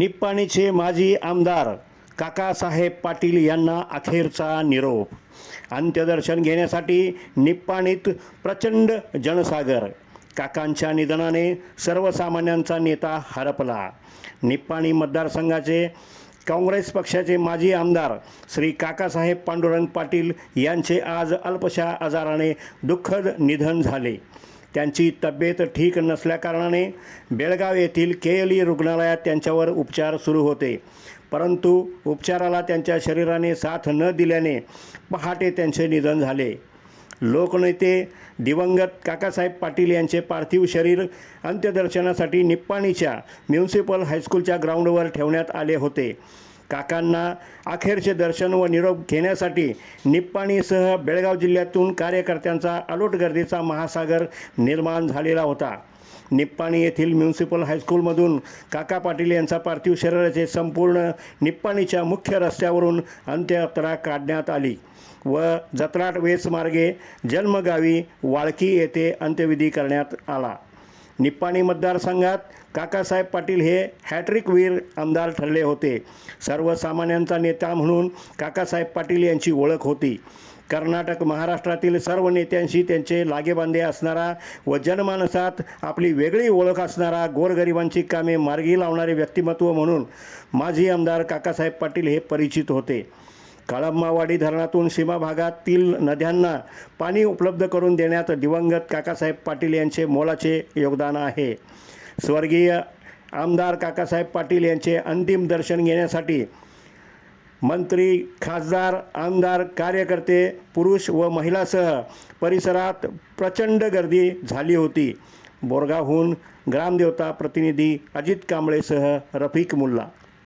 निप्पाणीचे माजी आमदार काकासाहेब पाटील यांना अखेरचा निरोप. अंत्यदर्शन घेण्यासाठी निप्पाणीत प्रचंड जनसागर. काकांच्या निधनाने सर्वसामान्यांचा नेता हरपला. निप्पाणी मतदारसंघाचे काँग्रेस पक्षाचे माजी आमदार श्री काकासाहेब पांडुरंग पाटील यांचे आज अल्पशा आजाराने दुःखद निधन झाले. त्यांची तब्येत ठीक नसल्याकारणाने बेळगाव येथील के एल ई रुग्णालयात त्यांच्यावर उपचार सुरू होते. परंतु उपचाराला त्यांच्या शरीराने साथ न दिल्याने पहाटे त्यांचे निधन झाले. लोकनेते दिवंगत काकासाहेब पाटील यांचे पार्थिव शरीर अंत्यदर्शनासाठी निप्पाणीच्या म्युन्सिपल हायस्कूलच्या ग्राउंडवर ठेवण्यात आले होते. काकांना अखेरचे दर्शन व निरोप घेण्यासाठी निप्पाणीसह बेळगाव जिल्ह्यातून कार्यकर्त्यांचा अलोट गर्दीचा महासागर निर्माण झालेला होता. निप्पाणी येथील म्युन्सिपल हायस्कूलमधून काका पाटील यांचा पार्थिव शरीराचे संपूर्ण निप्पाणीच्या मुख्य रस्त्यावरून अंत्ययात्रा काढण्यात आली व जत्राट वेस मार्गे जन्मगावी वाळकी येथे अंत्यविधी करण्यात आला. निप्पाणी मतदारसंघात काकासाहेब पाटील हे हॅट्रिकवीर आमदार ठरले होते. सर्वसामान्यांचा नेता म्हणून काकासाहेब पाटील यांची ओळख होती. कर्नाटक महाराष्ट्रातील सर्व नेत्यांशी त्यांचे लागेबांधे असणारा व जनमानसात आपली वेगळी ओळख असणारा गोरगरिबांची कामे मार्गी लावणारे व्यक्तिमत्व म्हणून माजी आमदार काकासाहेब पाटील हे परिचित होते. काळंबावाडी धरणातून सीमा भागातील नद्यांना पाणी उपलब्ध करून देण्यात दिवंगत काकासाहेब पाटील यांचे मोलाचे योगदान आहे. स्वर्गीय आमदार काकासाहेब पाटील यांचे अंतिम दर्शन घेण्यासाठी मंत्री खासदार आमदार कार्यकर्ते पुरुष व महिलासह परिसरात प्रचंड गर्दी झाली होती. बोरगावहून ग्रामदेवता प्रतिनिधी अजित कांबळेसह रफिक मुल्ला